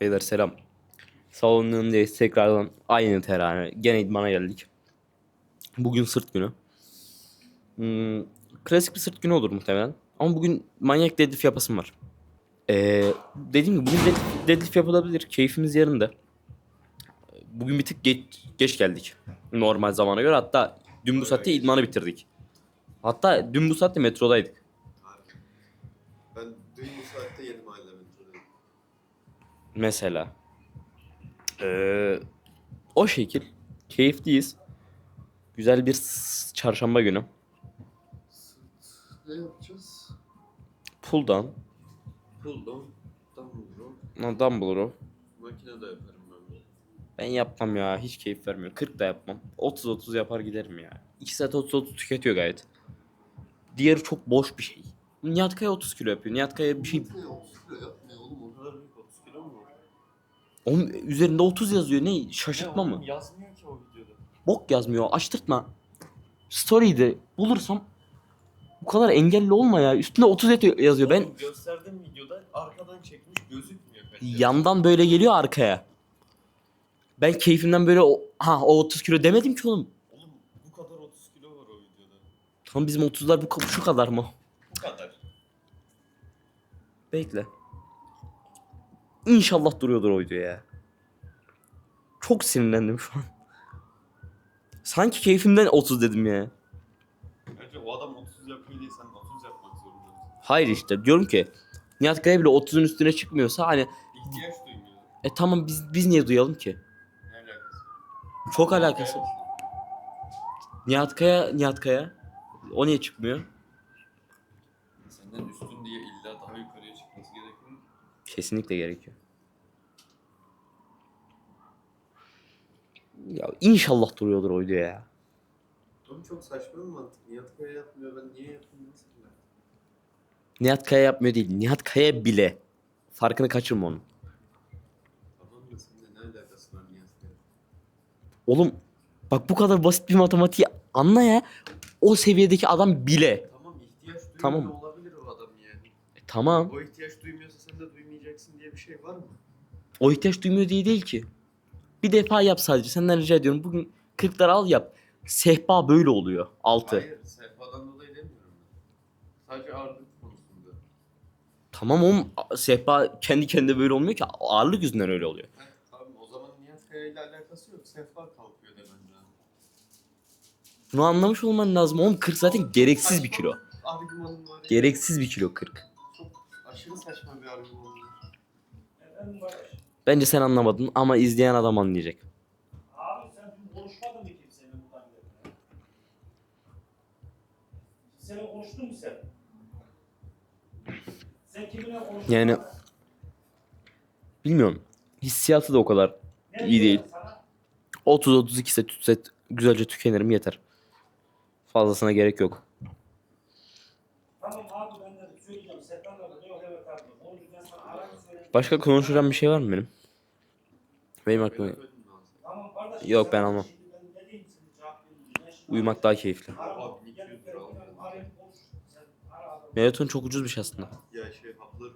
Beyler selam. Salonun önündeyiz tekrardan aynı terane. Gene idmana geldik. Bugün sırt günü. Hmm, klasik bir sırt günü olur muhtemelen. Ama bugün manyak deadlift yapasım var. Ee, dediğim gibi bugün deadlift, deadlift yapılabilir. Keyfimiz yerinde. Bugün bir tık geç, geç geldik. Normal zamana göre. Hatta dün bu saatte idmanı bitirdik. Hatta dün bu saatte metrodaydık. Mesela. Ee, o şekil. Keyifliyiz. Güzel bir çarşamba günü. Ne yapacağız? Pull down. Pull down, Dumbbell row. Makine de yaparım ben de. Ben yapmam ya. Hiç keyif vermiyor. 40 da yapmam. 30-30 yapar giderim ya. 2 saat 30-30 tüketiyor gayet. Diğeri çok boş bir şey. Nihat Kaya 30 kilo yapıyor. Nihat Kaya bir şey... Ne 30 kilo yapmıyor Onun üzerinde 30 yazıyor. Ne? Şaşırtma mı? Yazmıyor ki o videoda. Bok yazmıyor. Açtırtma. Story'de bulursam bu kadar engelli olma ya. Üstünde 30 et yazıyor. Ben gösterdim videoda arkadan çekmiş gözükmüyor kaç yandan böyle geliyor arkaya. Ben keyfimden böyle o, ha o 30 kilo demedim ki oğlum. Oğlum bu kadar 30 kilo var o videoda. Tamam bizim 30'lar bu şu kadar mı? Bu kadar. Bekle. İnşallah duruyordur o video ya. Çok sinirlendim şu an. Sanki keyfimden 30 dedim ya. Bence o adam 30 yapıyor diye sen 30 yapmak zorundasın. Hayır işte diyorum ki Nihat Kaya bile 30'un üstüne çıkmıyorsa hani İhtiyaç duymuyor. e tamam biz biz niye duyalım ki? Ne alakası? Çok alakası. Nihat Kaya, Nihat Kaya. O niye çıkmıyor? Senden üstün diye illa daha yukarıya çıkması gerekmiyor. mu? Kesinlikle gerekiyor. Ya inşallah duruyordur o video ya. Oğlum çok saçma bir mantık. Nihat Kaya yapmıyor ben niye nasıl bilen? Nihat Kaya yapmıyor değil. Nihat Kaya bile. Farkını kaçırma onun. Tamam da seninle ne alakası var Nihat Kaya? Oğlum bak bu kadar basit bir matematiği anla ya. O seviyedeki adam bile. Tamam ihtiyaç duymuyor Tamam. olabilir tamam. O ihtiyaç duymuyorsa sen de duymayacaksın diye bir şey var mı? O ihtiyaç duymuyor diye değil ki. Bir defa yap sadece. Senden rica ediyorum. Bugün 40'ları al yap. Sehpa böyle oluyor. Altı. Hayır sehpadan dolayı demiyorum. Sadece ağırlık konusunda. Tamam oğlum sehpa kendi kendine böyle olmuyor ki. Ağırlık yüzünden öyle oluyor. Heh, tamam o zaman Nihat Kaya ile alakası yok. Sehpa kalkıyor demen lazım. Bunu anlamış olman lazım. Oğlum 40 zaten gereksiz bir kilo. Argümanın var ya. Gereksiz bir kilo 40. Aşırı saçma bir argüman var. Bence sen anlamadın ama izleyen adam anlayacak. Abi sen dün konuşmadın mı kimseyle bu tane? Kimseyle konuştun mu sen? Sen kiminle konuştun? Yani- Bilmiyorum. Hissiyatı da o kadar Ne iyi değil. diyorum sana? 30-32 set, set güzelce tükenirim yeter. Fazlasına gerek yok. Tamam abi ben de söyleyeceğim. Serkan'la da yok evet abi. Onu ben sana aramı söyleyeyim. Başka konuşacağım bir şey var mı benim? Benim aklıma... Yok, ben almam. Uyumak daha keyifli. ararım. Abi, Gel, 200 gel, lira gel, aldım. arayayım, konuş. Sen ara adamı. Melatonin çok ucuz bir şey aslında. Ya şey hapları?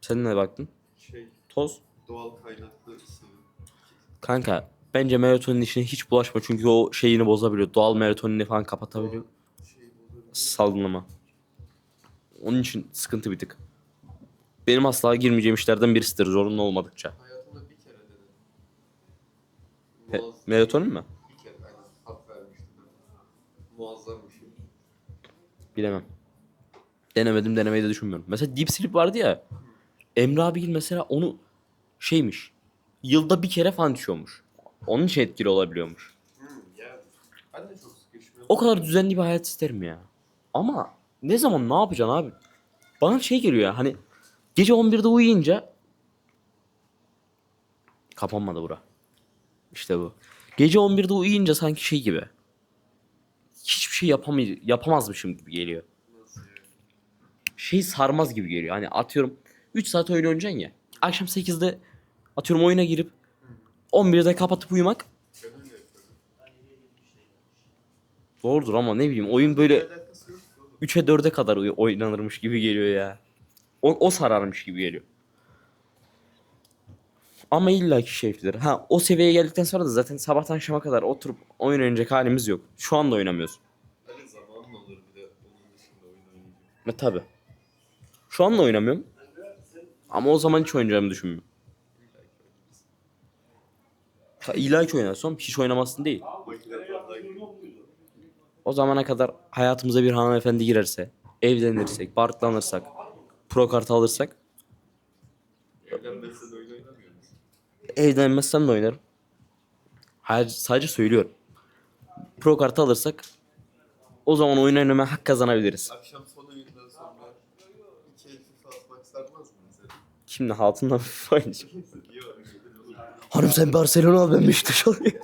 Sen ne baktın? şey Toz. doğal kaynaklı sıvı. Kanka bence melatonin işine hiç bulaşma çünkü o şeyini bozabiliyor. Doğal melatonini falan kapatabiliyor. Şey bozabilir. Salgılama. Onun için sıkıntı bir tık. Benim asla girmeyeceğim işlerden birisidir zorunlu olmadıkça. Hayatımda bir kere denedim. He, Muazzam- melatonin mi? Bir kere aynen hap vermiştim. Muazzam bir şey. Bilemem. Denemedim denemeyi de düşünmüyorum. Mesela Deep Sleep vardı ya. Emre abigil mesela onu şeymiş. Yılda bir kere falan düşüyormuş. Onun için etkili olabiliyormuş. Hmm, ya ben de çok sıkışmıyorum. O kadar düzenli bir hayat isterim ya. Ama ne zaman ne yapacaksın abi? Bana şey geliyor ya hani gece 11'de uyuyunca kapanmadı bura. İşte bu. Gece 11'de uyuyunca sanki şey gibi. Hiçbir şey yapamay yapamazmışım gibi geliyor. Şey sarmaz gibi geliyor. Hani atıyorum 3 saat oyun oynayacaksın ya. Akşam 8'de atıyorum oyuna girip 11'de kapatıp uyumak doğrudur ama ne bileyim oyun böyle Bir alakası yok ki oğlum. 3'e 4'e kadar oy- oynanırmış gibi geliyor ya. O, o sararmış gibi geliyor. Ama illaki keyiflidir. Ha o seviyeye geldikten sonra da zaten sabahtan akşama kadar oturup oyun oynayacak halimiz yok. Şu anda oynamıyoruz. Hani zamanın olur bir de onun dışında oyun oynayacak. Ve tabi. Şu anda oynamıyorum. Ama o zaman hiç oynayacağımı düşünmüyorum. Ha, illa ki oynarsam hiç oynamazsın değil. O zamana kadar hayatımıza bir hanımefendi girerse, evlenirsek, barklanırsak, pro kartı alırsak, evlenmezsen oyun oynamıyor musun? evlenmezsem de oynarım. Hayır, sadece söylüyorum. Pro kartı alırsak o zaman oyun oynamaya hak kazanabiliriz. Akşam son oyundan sonra iki FIFA atmak sarmaz mı mesela? Şimdi hatunla FIFA oynayacağım. Var? Hanım sen Barcelona ben Beşiktaş alayım.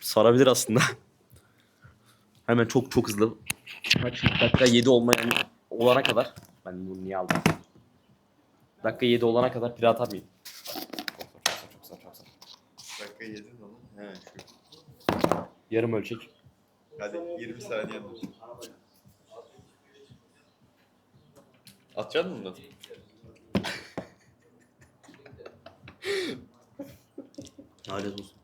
Sarabilir aslında. Hemen çok çok hızlı. Kaç dakika 7 olmayan olana kadar. Ben bunu niye aldım? Dakika 7 olana kadar pire atar mıyım? Dakika yedin ama. He şu. Yarım ölçek. Hadi 20 saniye dur. Atacak mısın bunu? Lanet olsun.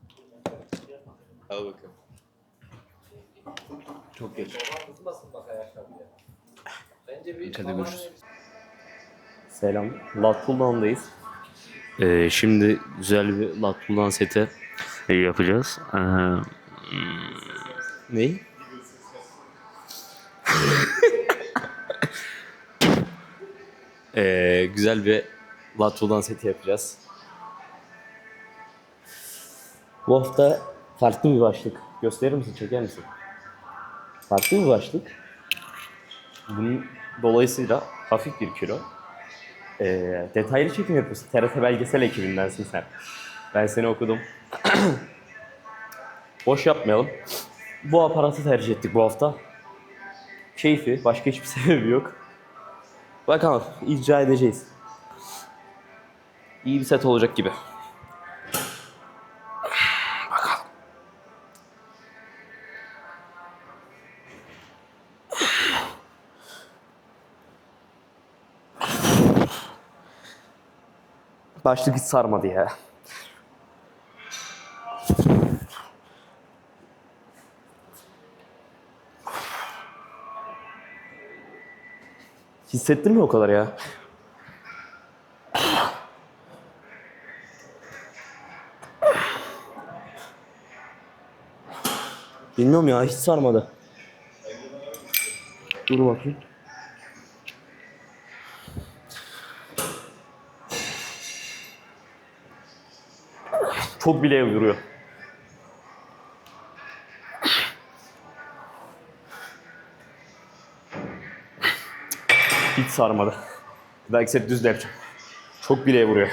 Al bakalım. Çok geç. Kızmasın bak ayakkabıya. Bence bir İçeride görüşürüz. Selam. Latpuldan'dayız. Ee, şimdi güzel bir Latpuldan seti e, yapacağız. Ee, hmm, ne? ee, güzel bir Latpuldan seti yapacağız. Bu hafta farklı bir başlık. Gösterir misin? Çeker misin? Farklı bir başlık. Bunun dolayısıyla hafif bir kilo. Ee, detaylı çekim yapıyorsun. TRT belgesel ekibindensin sen. Ben seni okudum. Boş yapmayalım. Bu aparatı tercih ettik bu hafta. Keyfi, başka hiçbir sebebi yok. Bakalım, icra edeceğiz. İyi bir set olacak gibi. Başlık hiç sarmadı ya. Hissettin mi o kadar ya? Bilmiyorum ya hiç sarmadı. Dur bakayım. Çok bile vuruyor. Hiç sarmadı. Belki set düz de yapacağım. Çok bileğe vuruyor.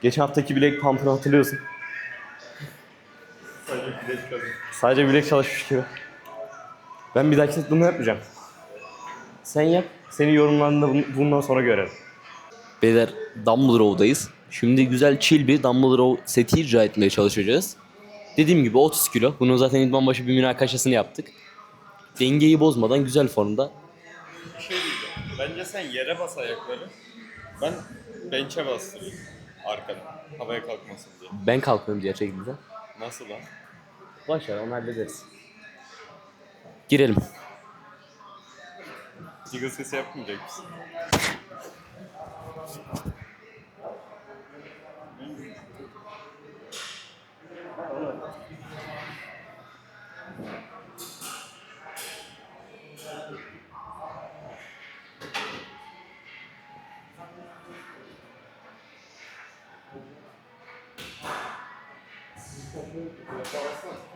Geçen haftaki bilek pump'ını hatırlıyorsun. Sadece bilek kalın. Sadece bilek çalışmış gibi. Ben bir dahaki set bunu yapmayacağım. Sen yap. Senin yorumlarını da bun- bundan sonra görelim. Beyler Dumbledore'dayız. Şimdi güzel chill bir Dumbledore seti icra etmeye çalışacağız. Dediğim gibi 30 kilo. Bunun zaten idman başı bir münakaşasını yaptık. Dengeyi bozmadan güzel formda. Bir şey diyeceğim. Bence sen yere bas ayakları. Ben bench'e bastırayım. Arkadan. Havaya kalkmasın diye. Ben kalkıyorum diğer şekilde. Nasıl lan? Boş ver onu hallederiz. Girelim. Jiggle sesi yapmayacak mısın? comum do coração.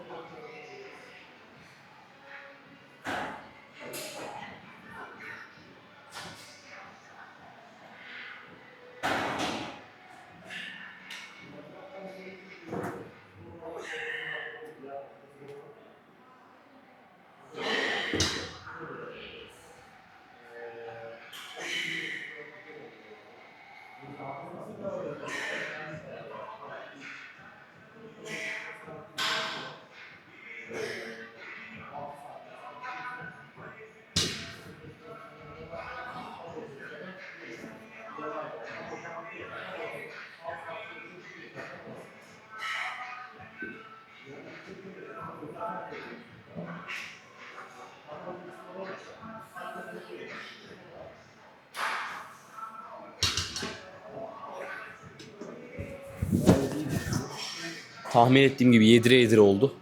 Tahmin ettiğim gibi yedire yedire oldu.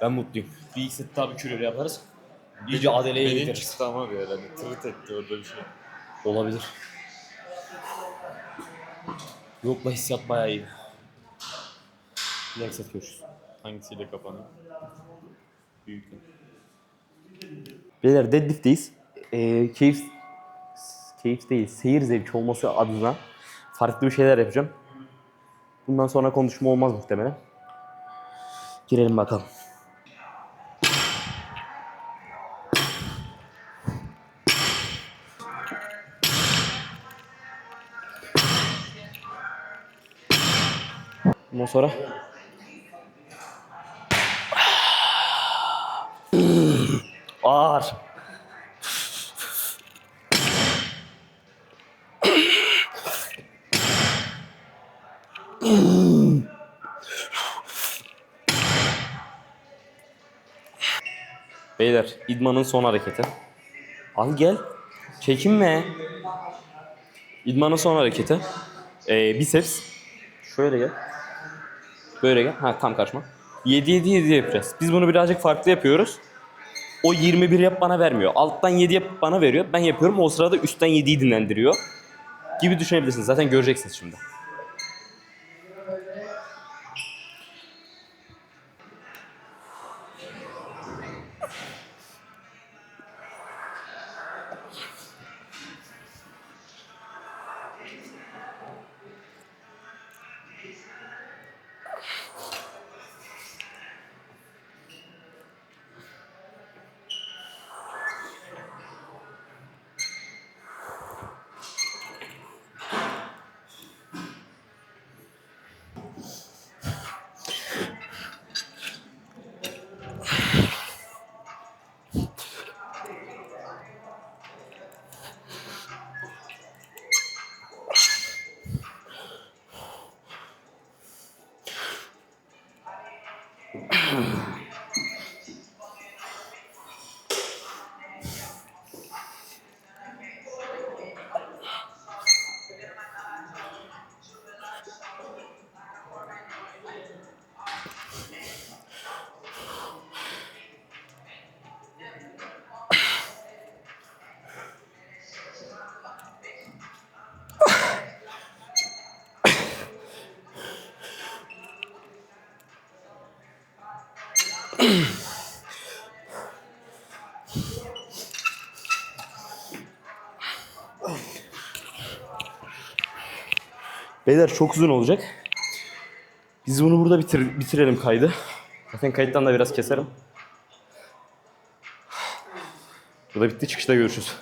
Ben mutluyum. Bir iki set daha bir küreyle yaparız. İyice adeleye Benim getiririz. çıktı ama bir herhalde. Tırt etti orada bir şey. Olabilir. Yok la hissiyat bayağı iyi. Bir dahaki set görüşürüz. Hangisiyle kapanıyor? Büyük. Beyler deadlift'teyiz. Ee, keyif, keyif değil, seyir zevki olması adına farklı bir şeyler yapacağım. Bundan sonra konuşma olmaz muhtemelen. Girelim bakalım. Ondan sonra ağır. Beyler idmanın son hareketi. Al gel. Çekinme. İdmanın son hareketi. Ee, biceps. Şöyle gel. Böyle gel. Ha tam kaçma. 7 7 7 yapacağız. Biz bunu birazcık farklı yapıyoruz. O 21 yap bana vermiyor. Alttan 7 yap bana veriyor. Ben yapıyorum. O sırada üstten 7'yi dinlendiriyor. Gibi düşünebilirsiniz. Zaten göreceksiniz şimdi. Beyler çok uzun olacak. Biz bunu burada bitir, bitirelim kaydı. Zaten kayıttan da biraz keserim. Burada bitti. Çıkışta görüşürüz.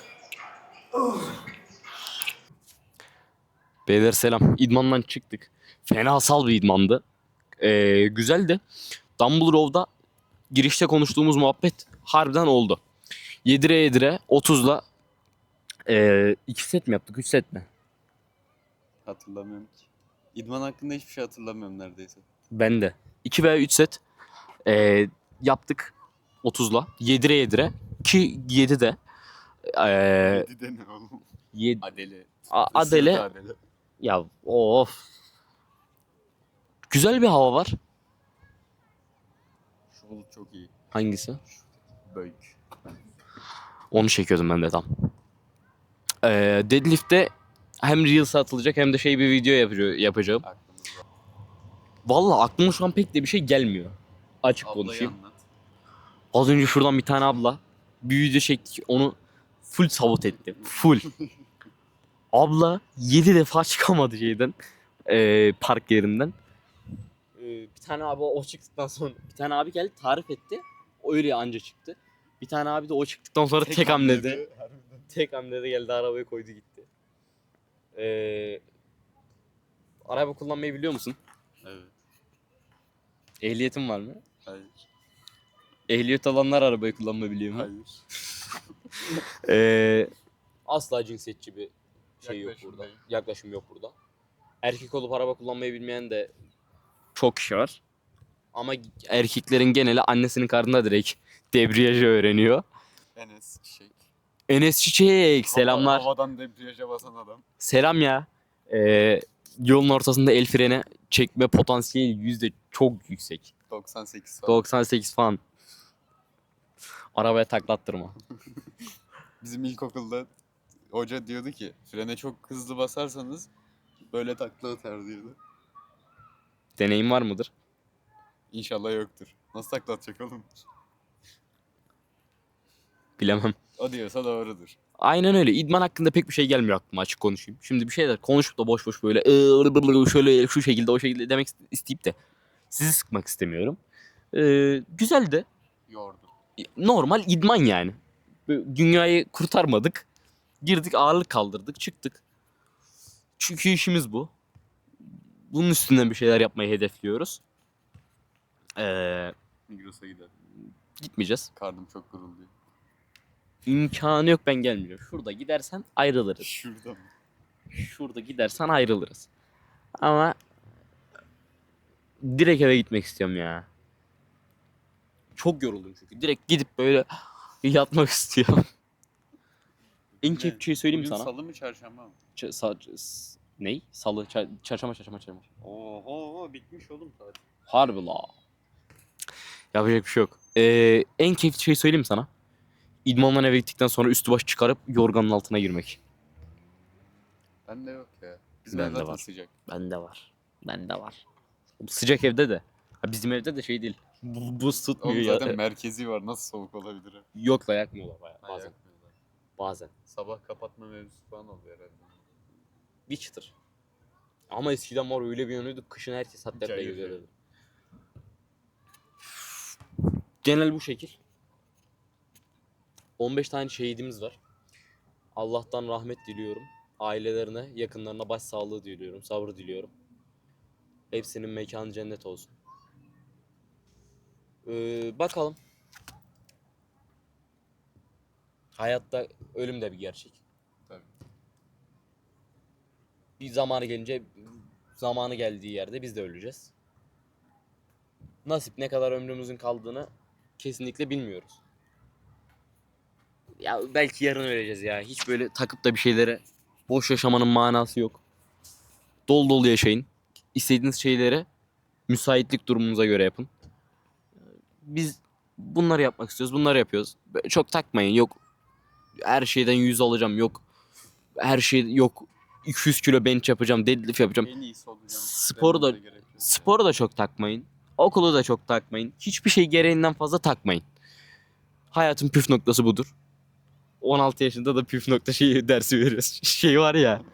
Beyler selam. İdmandan çıktık. Fenasal bir idmandı. Ee, güzeldi. Dumble Row'da girişte konuştuğumuz muhabbet harbiden oldu. Yedire yedire 30'la 2 set mi yaptık? 3 set mi? Hatırlamıyorum ki. İdman hakkında hiçbir şey hatırlamıyorum neredeyse. Ben de. 2 veya 3 set eee, yaptık 30'la. Yedire yedire. Ki 7 de. Eee Yedi de ne oğlum? yed- Adele. A- Adele. Adele. Ya of. Güzel bir hava var. Bulut çok iyi. Hangisi? Büyük. Onu çekiyordum ben de tam. Eee deadlift'te hem Reels atılacak hem de şey bir video yapıyor, yapacağım. Aklımızda. Vallahi aklıma şu an pek de bir şey gelmiyor. Açık Ablayı konuşayım. anlat. Az önce şuradan bir tane abla bir video çektik onu full sabot etti. Full. abla 7 defa çıkamadı şeyden. eee, park yerinden. Bir tane abi o çıktıktan sonra bir tane abi geldi tarif etti. O öyle anca çıktı. Bir tane abi de o çıktıktan sonra tek, hamlede Harbiden. tek hamlede geldi arabayı koydu gitti. Eee araba kullanmayı biliyor musun? Evet. Ehliyetin var mı? Hayır. Ehliyet alanlar arabayı kullanmayı biliyor mu? Hayır. Ee, asla cinsiyetçi bir şey yok burada. değil. Yaklaşım yok burada. Erkek olup araba kullanmayı bilmeyen de çok kişi var. Ama erkeklerin geneli annesinin karnında direkt debriyajı öğreniyor. Enes Çiçek. Enes Çiçek selamlar. Hava- Havadan debriyaja basan adam. Selam ya. Ee, yolun ortasında el freni çekme potansiyeli yüzde çok yüksek. 98 falan. 98 falan. Arabaya taklattırma. Bizim ilkokulda hoca diyordu ki frene çok hızlı basarsanız böyle takla atar diyordu. Deneyim var mıdır? İnşallah yoktur. Nasıl takla atacak oğlum? Bilemem. O diyorsa doğrudur. Aynen öyle. İdman hakkında pek bir şey gelmiyor aklıma açık konuşayım. Şimdi bir şeyler konuşup da boş boş böyle "Iı, şöyle şu şekilde o şekilde demek isteyip de sizi sıkmak istemiyorum. Ee, güzel de Yordu. normal idman yani. Böyle Dünyayı kurtarmadık. Girdik ağırlık kaldırdık çıktık. Çünkü işimiz bu. Bunun üstünden bir şeyler yapmayı hedefliyoruz. Ee, Migros'a gider. gitmeyeceğiz. Karnım çok gurulduyor. İmkanı yok ben gelmeyeceğim. Şurada gidersen ayrılırız. Şurada mı? Şurada gidersen ayrılırız. Ama direkt eve gitmek istiyorum ya. Çok yoruldum çünkü. Direkt gidip böyle yatmak istiyorum. En keyifli şeyi söyleyeyim Bugün sana. salı mı çarşamba mı? Ç- sa- ney? Salı, ça- çarşamba, çarşamba, çarşamba. Oho bitmiş oğlum tatil. Harbi la. Yapacak bir şey yok. Ee, en keyifli şeyi söyleyeyim mi sana? İdmandan eve gittikten sonra üstü başı çıkarıp yorganın altına girmek. Bende yok ya. Bizim Bende zaten var. sıcak. Bende var. Bende var. Sıcak evde de. Ha, bizim evde de şey değil. Bu- Buz tutmuyor Oğlum ya. zaten merkezi var. Nasıl soğuk olabilir? ha? Yok da yakmıyorlar bayağı bazen. Bazen. Sabah kapatma mevzusu falan oluyor herhalde. Bir çıtır. Ama eskiden var öyle bir yanıyorduk. Kışın herkes hatta Cayır geziyordu. Genel bu şekil. 15 tane şehidimiz var. Allah'tan rahmet diliyorum. Ailelerine, yakınlarına başsağlığı diliyorum. Sabır diliyorum. Hepsinin mekanı cennet olsun. Ee, bakalım. Hayatta ölüm de bir gerçek. Bir zamanı gelince zamanı geldiği yerde biz de öleceğiz. Nasip ne kadar ömrümüzün kaldığını kesinlikle bilmiyoruz. Ya belki yarın öleceğiz ya. Hiç böyle takıp da bir şeylere boş yaşamanın manası yok. Dol dolu yaşayın. İstediğiniz şeylere müsaitlik durumunuza göre yapın. Biz bunları yapmak istiyoruz. Bunları yapıyoruz. Böyle Çok takmayın. Yok her şeyden 100 alacağım. Yok her şey yok 200 kilo bench yapacağım, deadlift yapacağım. En iyisi olacağım. Sporu da-. Sporu da çok takmayın. Okulu da çok takmayın. Hiçbir şey gereğinden fazla takmayın. Hayatın püf noktası budur. 16 yaşında da püf nokta şeyi dersi veriyoruz. Şey var ya.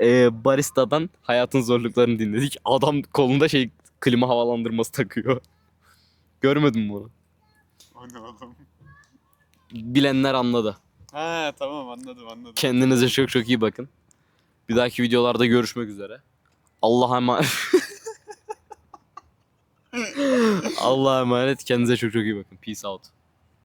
E, baristadan hayatın zorluklarını dinledik. Adam kolunda şey klima havalandırması takıyor. Görmedin mi bunu? O ne oğlum? Bilenler anladı. Ha tamam anladım anladım. Kendinize çok çok iyi bakın. Bir dahaki videolarda görüşmek üzere. Allah'a emanet. Allah'a emanet. Kendinize çok çok iyi bakın. Peace out.